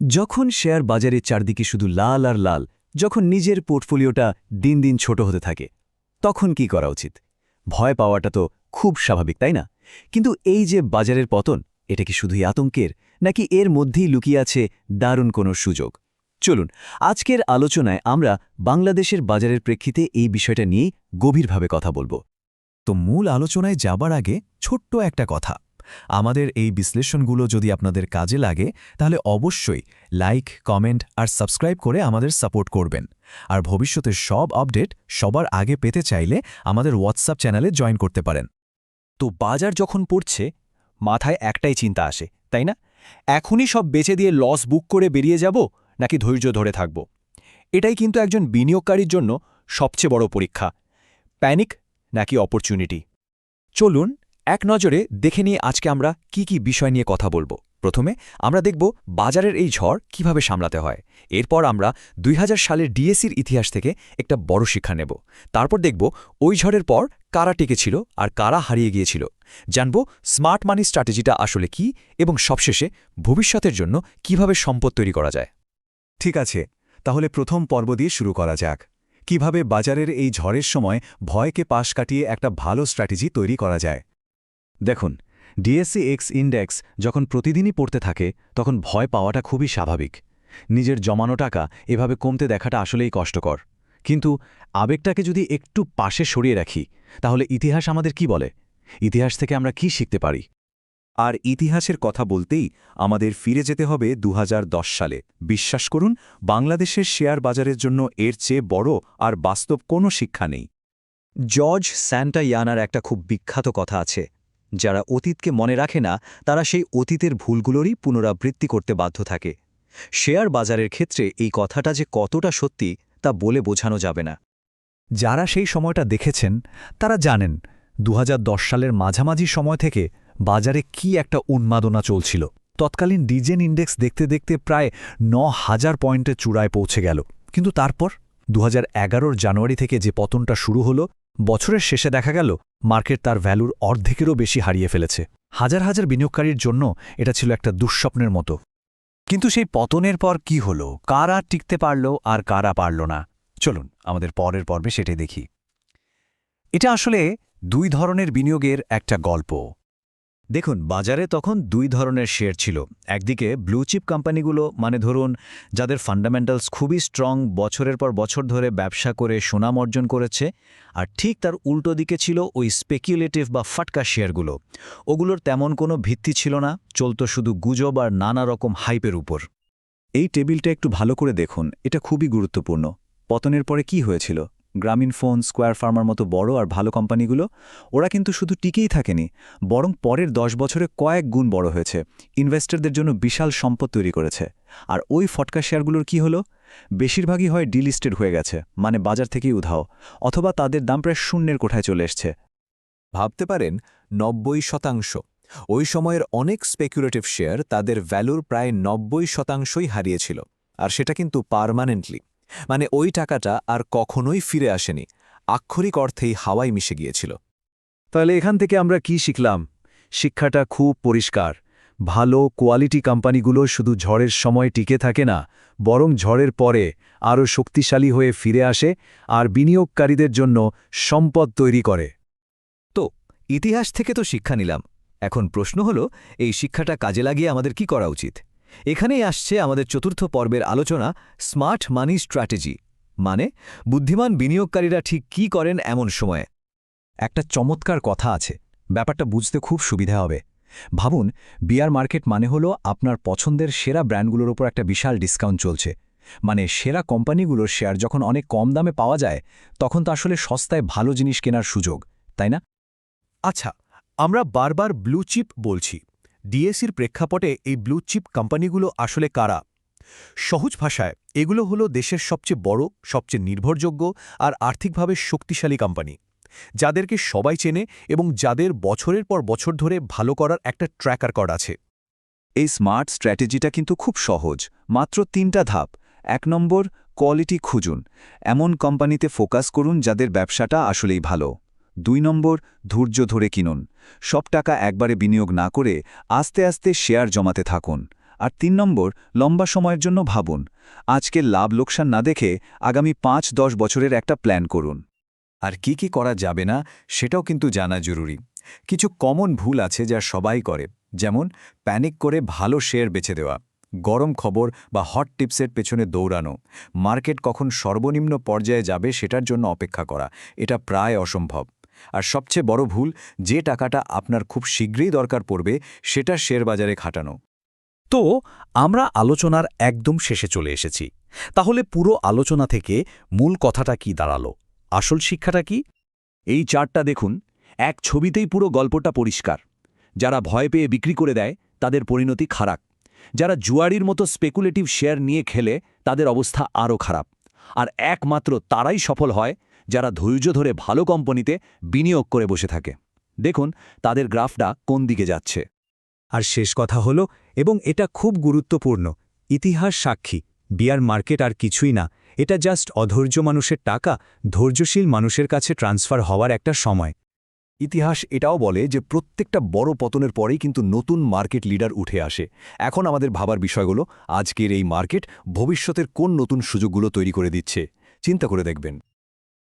যখন শেয়ার বাজারের চারদিকে শুধু লাল আর লাল, যখন নিজের পোর্টফোলিওটা দিন দিন ছোট হতে থাকে, তখন কি করা উচিত? ভয় পাওয়াটা তো খুব স্বাভাবিক, তাই না? কিন্তু এই যে বাজারের পতন, এটা কি শুধুই আতঙ্কের, নাকি এর মধ্যেই লুকিয়ে আছে দারুণ কোনো সুযোগ? চলুন, আজকের আলোচনায় আমরা বাংলাদেশের বাজারের প্রেক্ষিতে এই বিষয়টা নিয়েই গভীরভাবে কথা বলব। তো মূল আলোচনায় যাবার আগে ছোট্ট একটা কথা। আমাদের এই বিশ্লেষণগুলো যদি আপনাদের কাজে লাগে তাহলে অবশ্যই লাইক কমেন্ট আর সাবস্ক্রাইব করে আমাদের সাপোর্ট করবেন। আর ভবিষ্যতের সব আপডেট সবার আগে পেতে চাইলে আমাদের হোয়াটসঅ্যাপ চ্যানেলে জয়েন করতে পারেন। তো বাজার যখন পড়ছে মাথায় একটাই চিন্তা আসে তাই না? এখনই সব বেচে দিয়ে লস বুক করে বেরিয়ে যাব নাকি ধৈর্য ধরে থাকব? এটাই কিন্তু একজন বিনিয়োগকারীর জন্য সবচেয়ে বড় পরীক্ষা। প্যানিক নাকি অপরচুনিটি চলুন এক নজরে দেখে নিয়ে আজকে আমরা কি কি বিষয় নিয়ে কথা বলব। প্রথমে আমরা দেখব বাজারের এই ঝড় কীভাবে সামলাতে হয়। এরপর আমরা দুই হাজার সালের ডিএসির ইতিহাস থেকে একটা বড় শিক্ষা নেব। তারপর দেখব ওই ঝড়ের পর কারা টেকেছিল আর কারা হারিয়ে গিয়েছিল। জানব স্মার্ট মানি স্ট্র্যাটেজিটা আসলে কি এবং সবশেষে ভবিষ্যতের জন্য কীভাবে সম্পদ তৈরি করা যায়। ঠিক আছে, তাহলে প্রথম পর্ব দিয়ে শুরু করা যাক। কীভাবে বাজারের এই ঝড়ের সময় ভয়কে পাশ কাটিয়ে একটা ভালো স্ট্র্যাটেজি তৈরি করা যায়। দেখুন ডিএসসি এক্স ইন্ডেক্স যখন প্রতিদিনই পড়তে থাকে, তখন ভয় পাওয়াটা খুবই স্বাভাবিক। নিজের জমানো টাকা এভাবে কমতে দেখাটা আসলেই কষ্টকর। কিন্তু আবেগটাকে যদি একটু পাশে সরিয়ে রাখি, তাহলে ইতিহাস আমাদের কি বলে? ইতিহাস থেকে আমরা কি শিখতে পারি? আর ইতিহাসের কথা বলতেই আমাদের ফিরে যেতে হবে দু হাজার দশ সালে। বিশ্বাস করুন, বাংলাদেশের শেয়ার বাজারের জন্য এর চেয়ে বড় আর বাস্তব কোনো শিক্ষা নেই। জর্জ স্যান্টা ইয়ানার একটা খুব বিখ্যাত কথা আছে যারা অতীতকে মনে রাখে না, তারা সেই অতীতের ভুলগুলোরই পুনরাবৃত্তি করতে বাধ্য থাকে। শেয়ার বাজারের ক্ষেত্রে এই কথাটা যে কতটা সত্যি, তা বলে বোঝানো যাবে না। যারা সেই সময়টা দেখেছেন, তারা জানেন দু হাজার দশ সালের মাঝামাঝি সময় থেকে বাজারে কি একটা উন্মাদনা চলছিল। তৎকালীন ডিজেন ইন্ডেক্স দেখতে দেখতে প্রায় ন হাজার পয়েন্টের চূড়ায় পৌঁছে গেল। কিন্তু তারপর দু হাজার জানুয়ারি থেকে যে পতনটা শুরু হলো বছরের শেষে দেখা গেল, মার্কেট তার ভ্যালুর অর্ধেকেরও বেশি হারিয়ে ফেলেছে। হাজার হাজার বিনিয়োগকারীর জন্য এটা ছিল একটা দুঃস্বপ্নের মতো। কিন্তু সেই পতনের পর কি হল? কারা টিকতে পারল আর কারা পারল না? চলুন, আমাদের পরের পর্বে সেটাই দেখি। এটা আসলে দুই ধরনের বিনিয়োগের একটা গল্প। দেখুন, বাজারে তখন দুই ধরনের শেয়ার ছিল। একদিকে ব্লু চিপ কোম্পানিগুলো মানে ধরুন, যাদের ফান্ডামেন্টালস খুবই স্ট্রং বছরের পর বছর ধরে ব্যবসা করে সুনাম অর্জন করেছে, আর ঠিক তার উল্টো দিকে ছিল ওই স্পেকুলেটিভ বা ফাটকা শেয়ারগুলো। ওগুলোর তেমন কোনো ভিত্তি ছিল না, চলত শুধু গুজব আর নানা রকম হাইপের উপর। এই টেবিলটা একটু ভালো করে দেখুন, এটা খুবই গুরুত্বপূর্ণ। পতনের পরে কি হয়েছিল? গ্রামীণ ফোন, স্কোয়ার ফার্মার মতো বড় আর ভালো কোম্পানিগুলো, ওরা কিন্তু শুধু টিকেই থাকেনি, বরং পরের দশ বছরে কয়েক গুণ বড় হয়েছে। ইনভেস্টরদের জন্য বিশাল সম্পদ তৈরি করেছে। আর ওই ফটকা শেয়ারগুলোর কি হলো? বেশিরভাগই হয় ডিলিস্টেড হয়ে গেছে মানে বাজার থেকেই উধাও, অথবা তাদের দাম প্রায় শূন্যের কোঠায় চলে এসছে। ভাবতে পারেন, নব্বই শতাংশ। ওই সময়ের অনেক স্পেকুলেটিভ শেয়ার তাদের ভ্যালুর প্রায় নব্বই শতাংশই হারিয়েছিল, আর সেটা কিন্তু পারমানেন্টলি মানে ওই টাকাটা আর কখনোই ফিরে আসেনি। আক্ষরিক অর্থেই হাওয়ায় মিশে গিয়েছিল। তাহলে এখান থেকে আমরা কি শিখলাম? শিক্ষাটা খুব পরিষ্কার। ভালো কোয়ালিটি কোম্পানিগুলো শুধু ঝড়ের সময় টিকে থাকে না, বরং ঝড়ের পরে আরও শক্তিশালী হয়ে ফিরে আসে আর বিনিয়োগকারীদের জন্য সম্পদ তৈরি করে। তো, ইতিহাস থেকে তো শিক্ষা নিলাম। এখন প্রশ্ন হল, এই শিক্ষাটা কাজে লাগিয়ে আমাদের কি করা উচিত? এখানেই আসছে আমাদের চতুর্থ পর্বের আলোচনা, স্মার্ট মানি স্ট্র্যাটেজি। মানে বুদ্ধিমান বিনিয়োগকারীরা ঠিক কি করেন এমন সময়ে। একটা চমৎকার কথা আছে, ব্যাপারটা বুঝতে খুব সুবিধা হবে। ভাবুন, বিয়ার মার্কেট মানে হলো আপনার পছন্দের সেরা ব্র্যান্ডগুলোর ওপর একটা বিশাল ডিসকাউন্ট চলছে। মানে সেরা কোম্পানিগুলোর শেয়ার যখন অনেক কম দামে পাওয়া যায়, তখন তো আসলে সস্তায় ভালো জিনিস কেনার সুযোগ, তাই না? আচ্ছা আমরা বারবার ব্লু চিপ বলছি। ডিএসির প্রেক্ষাপটে এই ব্লু চিপ কোম্পানিগুলো আসলে কারা? সহজ ভাষায়, এগুলো হলো দেশের সবচেয়ে বড়, সবচেয়ে নির্ভরযোগ্য আর আর্থিকভাবে শক্তিশালী কোম্পানি যাদেরকে সবাই চেনে এবং যাদের বছরের পর বছর ধরে ভালো করার একটা ট্র্যাক রেকর্ড আছে। এই স্মার্ট স্ট্র্যাটেজিটা কিন্তু খুব সহজ, মাত্র তিনটা ধাপ। এক নম্বর কোয়ালিটি খুঁজুন। এমন কোম্পানিতে ফোকাস করুন যাদের ব্যবসাটা আসলেই ভালো। দুই নম্বর, ধৈর্য ধরে কিনুন। সব টাকা একবারে বিনিয়োগ না করে আস্তে আস্তে শেয়ার জমাতে থাকুন। আর তিন নম্বর, লম্বা সময়ের জন্য ভাবুন। আজকে লাভ লোকসান না দেখে আগামী পাঁচ দশ বছরের একটা প্ল্যান করুন। আর কি কি করা যাবে না, সেটাও কিন্তু জানা জরুরি। কিছু কমন ভুল আছে যা সবাই করে। যেমন, প্যানিক করে ভালো শেয়ার বেছে দেওয়া, গরম খবর বা হট টিপসের পেছনে দৌড়ানো, মার্কেট কখন সর্বনিম্ন পর্যায়ে যাবে সেটার জন্য অপেক্ষা করা, এটা প্রায় অসম্ভব। আর সবচেয়ে বড় ভুল, যে টাকাটা আপনার খুব শীঘ্রই দরকার পড়বে, সেটা শেয়ার বাজারে খাটানো। তো, আমরা আলোচনার একদম শেষে চলে এসেছি। তাহলে পুরো আলোচনা থেকে মূল কথাটা কি দাঁড়াল? আসল শিক্ষাটা কি? এই চারটা দেখুন, এক ছবিতেই পুরো গল্পটা পরিষ্কার। যারা ভয় পেয়ে বিক্রি করে দেয়, তাদের পরিণতি খারাপ। যারা জুয়ারির মতো স্পেকুলেটিভ শেয়ার নিয়ে খেলে, তাদের অবস্থা আরও খারাপ। আর একমাত্র তারাই সফল হয় যারা ধৈর্য ধরে ভালো কোম্পানিতে বিনিয়োগ করে বসে থাকে। দেখুন তাদের গ্রাফটা কোন দিকে যাচ্ছে। আর শেষ কথা হলো, এবং এটা খুব গুরুত্বপূর্ণ, ইতিহাস সাক্ষী, বিয়ার মার্কেট আর কিছুই না, এটা জাস্ট অধৈর্য মানুষের টাকা, ধৈর্যশীল মানুষের কাছে ট্রান্সফার হওয়ার একটা সময়। ইতিহাস এটাও বলে যে প্রত্যেকটা বড় পতনের পরেই কিন্তু নতুন মার্কেট লিডার উঠে আসে। এখন আমাদের ভাবার বিষয়গুলো, আজকের এই মার্কেট ভবিষ্যতের কোন নতুন সুযোগগুলো তৈরি করে দিচ্ছে, চিন্তা করে দেখবেন।